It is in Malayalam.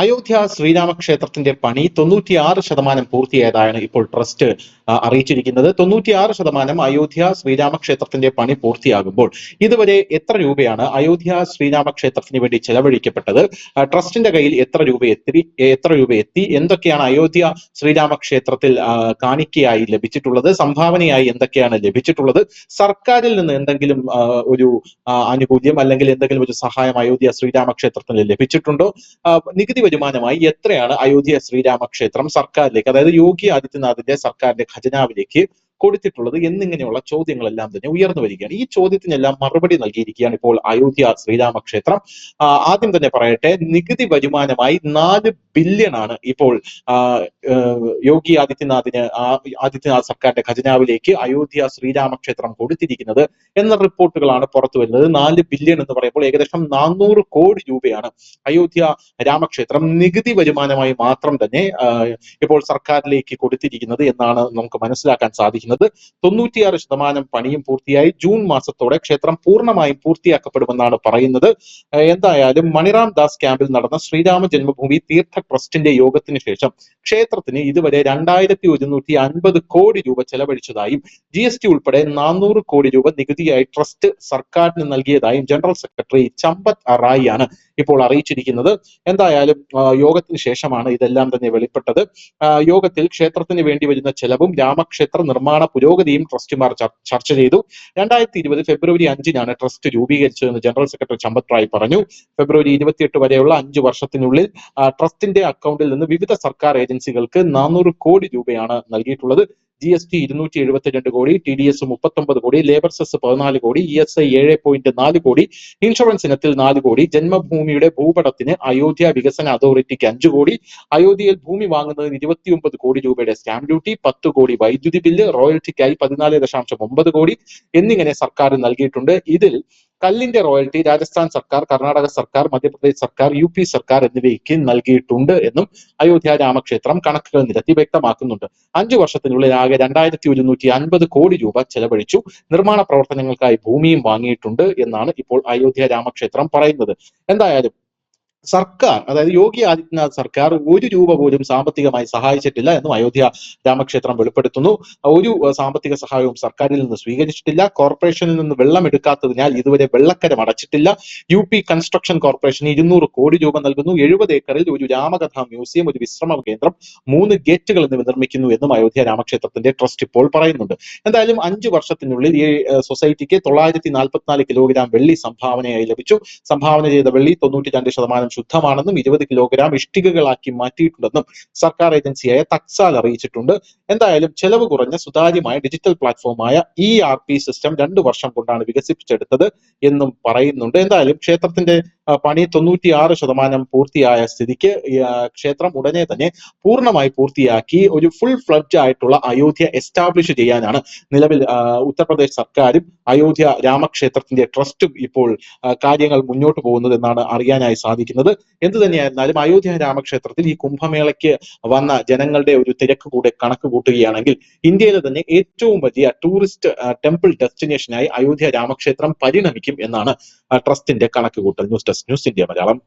അയോധ്യ ശ്രീരാമക്ഷേത്രത്തിന്റെ പണി തൊണ്ണൂറ്റിയാറ് ശതമാനം പൂർത്തിയായതാണ് ഇപ്പോൾ ട്രസ്റ്റ് അറിയിച്ചിരിക്കുന്നത്. തൊണ്ണൂറ്റിയാറ് ശതമാനം അയോധ്യ ശ്രീരാമക്ഷേത്രത്തിന്റെ പണി പൂർത്തിയാകുമ്പോൾ ഇതുവരെ എത്ര രൂപയാണ് അയോധ്യ ശ്രീരാമക്ഷേത്രത്തിന് വേണ്ടി ചെലവഴിക്കപ്പെട്ടത്? ട്രസ്റ്റിന്റെ കയ്യിൽ എത്ര രൂപ എത്തി എത്ര രൂപ എത്തി? എന്തൊക്കെയാണ് അയോധ്യ ശ്രീരാമക്ഷേത്രത്തിൽ കാണിക്കയായി ലഭിച്ചിട്ടുള്ളത്? സംഭാവനയായി എന്തൊക്കെയാണ് ലഭിച്ചിട്ടുള്ളത്? സർക്കാരിൽ നിന്ന് എന്തെങ്കിലും ഒരു ആനുകൂല്യം അല്ലെങ്കിൽ എന്തെങ്കിലും ഒരു സഹായം അയോധ്യ ശ്രീരാമക്ഷേത്രത്തിന് ലഭിച്ചിട്ടുണ്ടോ? നികുതി വരുമാനമായി എത്രയാണ് അയോധ്യ ശ്രീരാമക്ഷേത്രം സർക്കാരിലേക്ക് അതായത് യോഗി ആദിത്യനാഥിന്റെ സർക്കാരിന്റെ ഖജനാവിലേക്ക് കൊടുത്തിട്ടുള്ളത് എന്നിങ്ങനെയുള്ള ചോദ്യങ്ങളെല്ലാം തന്നെ ഉയർന്നു വരികയാണ്. ഈ ചോദ്യത്തിനെല്ലാം മറുപടി നൽകിയിരിക്കുകയാണ് ഇപ്പോൾ അയോധ്യ ശ്രീരാമക്ഷേത്രം. ആദ്യം തന്നെ പറയട്ടെ നികുതി വരുമാനമായി നാല് ബില്യൺ ആണ് ഇപ്പോൾ യോഗി ആദിത്യനാഥിന് ആദിത്യനാഥ് സർക്കാരിന്റെ ഖജനാവിലേക്ക് അയോധ്യ ശ്രീരാമക്ഷേത്രം കൊടുത്തിരിക്കുന്നത് എന്ന റിപ്പോർട്ടുകളാണ് പുറത്തു വരുന്നത്. നാല് ബില്യൺ എന്ന് പറയുമ്പോൾ ഏകദേശം നാനൂറ് കോടി രൂപയാണ് അയോധ്യ രാമക്ഷേത്രം നികുതി വരുമാനമായി മാത്രം തന്നെ ഇപ്പോൾ സർക്കാരിലേക്ക് കൊടുത്തിരിക്കുന്നത് എന്നാണ് നമുക്ക് മനസ്സിലാക്കാൻ സാധിക്കുന്നത്. തൊണ്ണൂറ്റിയാറ് ശതമാനം പണിയും പൂർത്തിയായി. ജൂൺ മാസത്തോടെ ക്ഷേത്രം പൂർണമായും പൂർത്തിയാക്കപ്പെടുമെന്നാണ് പറയുന്നത്. എന്തായാലും മണിറാം ദാസ് ക്യാമ്പിൽ നടന്ന ശ്രീരാമ ജന്മഭൂമി തീർത്ഥ ട്രസ്റ്റിന്റെ യോഗത്തിന് ശേഷം ക്ഷേത്രത്തിന് ഇതുവരെ രണ്ടായിരത്തി ഒരുന്നൂറ്റി അൻപത് കോടി രൂപ ചെലവഴിച്ചതായും ജി എസ് ടി ഉൾപ്പെടെ നാനൂറ് കോടി രൂപ നികുതിയായി ട്രസ്റ്റ് സർക്കാരിന് നൽകിയതായും ജനറൽ സെക്രട്ടറി ചമ്പത് അറായിയാണ് ഇപ്പോൾ അറിയിച്ചിരിക്കുന്നത്. എന്തായാലും യോഗത്തിന് ശേഷമാണ് ഇതെല്ലാം തന്നെ വെളിപ്പെട്ടത്. യോഗത്തിൽ ക്ഷേത്രത്തിന് വേണ്ടി വരുന്ന ചെലവും രാമക്ഷേത്ര നിർമ്മാണ പുരോഗതിയും ട്രസ്റ്റുമാർ ചർ- ചർച്ച ചെയ്തു. രണ്ടായിരത്തി ഇരുപത് ഫെബ്രുവരി അഞ്ചിനാണ് ട്രസ്റ്റ് രൂപീകരിച്ചതെന്ന് ജനറൽ സെക്രട്ടറി ചമ്പത് റായ് പറഞ്ഞു. ഫെബ്രുവരി ഇരുപത്തിയെട്ട് വരെയുള്ള അഞ്ച് വർഷത്തിനുള്ളിൽ ട്രസ്റ്റിന്റെ അക്കൗണ്ടിൽ നിന്ന് വിവിധ സർക്കാർ ഏജൻസികൾക്ക് നാനൂറ് കോടി രൂപയാണ് നൽകിയിട്ടുള്ളത്. ജി എസ് ടി ഇരുന്നൂറ്റി എഴുപത്തിരണ്ട് കോടി ടി ഡി എസ് മുപ്പത്തൊമ്പത് കോടി ലേബർ സെസ് പതിനാല് കോടി ഇ എസ് ഐ ഏഴ് പോയിന്റ് നാല് കോടി ഇൻഷുറൻസ് ഇനത്തിൽ നാല് കോടി ജന്മഭൂമിയുടെ ഭൂപടത്തിന് അയോധ്യ വികസന അതോറിറ്റിക്ക് അഞ്ച് കോടി അയോധ്യയിൽ ഭൂമി വാങ്ങുന്നതിന് ഇരുപത്തിയൊമ്പത് കോടി രൂപയുടെ സ്റ്റാമ്പ് ഡ്യൂട്ടി പത്ത് കോടി വൈദ്യുതി ബില്ല് റോയൽറ്റിക്കായി പതിനാല് ദശാംശം ഒമ്പത് കോടി എന്നിങ്ങനെ സർക്കാർ നൽകിയിട്ടുണ്ട്. ഇതിൽ കല്ലിന്റെ റോയൽറ്റി രാജസ്ഥാൻ സർക്കാർ കർണാടക സർക്കാർ മധ്യപ്രദേശ് സർക്കാർ യു പി സർക്കാർ എന്നിവയ്ക്ക് നൽകിയിട്ടുണ്ട് എന്നും അയോധ്യ രാമക്ഷേത്രം കണക്കുകൾ നിരത്തി വ്യക്തമാക്കുന്നുണ്ട്. അഞ്ചു വർഷത്തിനുള്ളിൽ ആകെ രണ്ടായിരത്തി ഒരുന്നൂറ്റി അൻപത് കോടി രൂപ ചെലവഴിച്ചു. നിർമ്മാണ പ്രവർത്തനങ്ങൾക്കായി ഭൂമിയും വാങ്ങിയിട്ടുണ്ട് എന്നാണ് ഇപ്പോൾ അയോധ്യ രാമക്ഷേത്രം പറയുന്നത്. എന്തായാലും സർക്കാർ അതായത് യോഗി ആദിത്യനാഥ് സർക്കാർ ഒരു രൂപ പോലും സാമ്പത്തികമായി സഹായിച്ചിട്ടില്ല എന്നും അയോധ്യ രാമക്ഷേത്രം വെളിപ്പെടുത്തുന്നു. ഒരു സാമ്പത്തിക സഹായവും സർക്കാരിൽ നിന്ന് സ്വീകരിച്ചിട്ടില്ല. കോർപ്പറേഷനിൽ നിന്ന് വെള്ളം എടുക്കാത്തതിനാൽ ഇതുവരെ വെള്ളക്കരം അടച്ചിട്ടില്ല. യു പി കൺസ്ട്രക്ഷൻ കോർപ്പറേഷൻ ഇരുന്നൂറ് കോടി രൂപ നൽകുന്നു. എഴുപത് ഏക്കറിൽ ഒരു രാമകഥാ മ്യൂസിയം ഒരു വിശ്രമ കേന്ദ്രം മൂന്ന് ഗേറ്റുകൾ എന്നിവ നിർമ്മിക്കുന്നു എന്നും അയോധ്യ രാമക്ഷേത്രത്തിന്റെ ട്രസ്റ്റ് ഇപ്പോൾ പറയുന്നുണ്ട്. എന്തായാലും അഞ്ചു വർഷത്തിനുള്ളിൽ ഈ സൊസൈറ്റിക്ക് തൊള്ളായിരത്തി നാൽപ്പത്തിനാല് കിലോഗ്രാം വെള്ളി സംഭാവനയായി ലഭിച്ചു. സംഭാവന ചെയ്ത വെള്ളി തൊണ്ണൂറ്റി രണ്ട് ശതമാനം ശുദ്ധമാണെന്നും ഇരുപത് കിലോഗ്രാം ഇഷ്ടികകളാക്കി മാറ്റിയിട്ടുണ്ടെന്നും സർക്കാർ ഏജൻസിയായ തക്സാൽ അറിയിച്ചിട്ടുണ്ട്. എന്തായാലും ചെലവ് കുറഞ്ഞ സുതാര്യമായ ഡിജിറ്റൽ പ്ലാറ്റ്ഫോമായ ഇ ആർ പി സിസ്റ്റം രണ്ടു വർഷം കൊണ്ടാണ് വികസിപ്പിച്ചെടുത്തത് എന്നും പറയുന്നുണ്ട്. എന്തായാലും ക്ഷേത്രത്തിന്റെ ആ, തൊണ്ണൂറ്റി ആറ് ശതമാനം പൂർത്തിയായ സ്ഥിതിക്ക് ക്ഷേത്രം ഉടനെ തന്നെ പൂർണമായി പൂർത്തിയാക്കി ഒരു ഫുൾ ഫ്ലഡ്ജ് ആയിട്ടുള്ള അയോധ്യ എസ്റ്റാബ്ലിഷ് ചെയ്യാനാണ് നിലവിൽ ഉത്തർപ്രദേശ് സർക്കാരും അയോധ്യ രാമക്ഷേത്രത്തിന്റെ ട്രസ്റ്റും ഇപ്പോൾ കാര്യങ്ങൾ മുന്നോട്ട് പോകുന്നത് എന്നാണ് അറിയാനായി സാധിക്കുന്നത്. എന്ത് തന്നെയായിരുന്നാലും അയോധ്യ രാമക്ഷേത്രത്തിൽ ഈ കുംഭമേളയ്ക്ക് വന്ന ജനങ്ങളുടെ ഒരു തിരക്ക് കൂടെ കണക്ക് കൂട്ടുകയാണെങ്കിൽ ഇന്ത്യയിലെ തന്നെ ഏറ്റവും വലിയ ടൂറിസ്റ്റ് ടെമ്പിൾ ഡെസ്റ്റിനേഷനായി അയോധ്യ രാമക്ഷേത്രം പരിണമിക്കും എന്നാണ് ട്രസ്റ്റിന്റെ കണക്ക് കൂട്ടൽ. News news India Malayalam.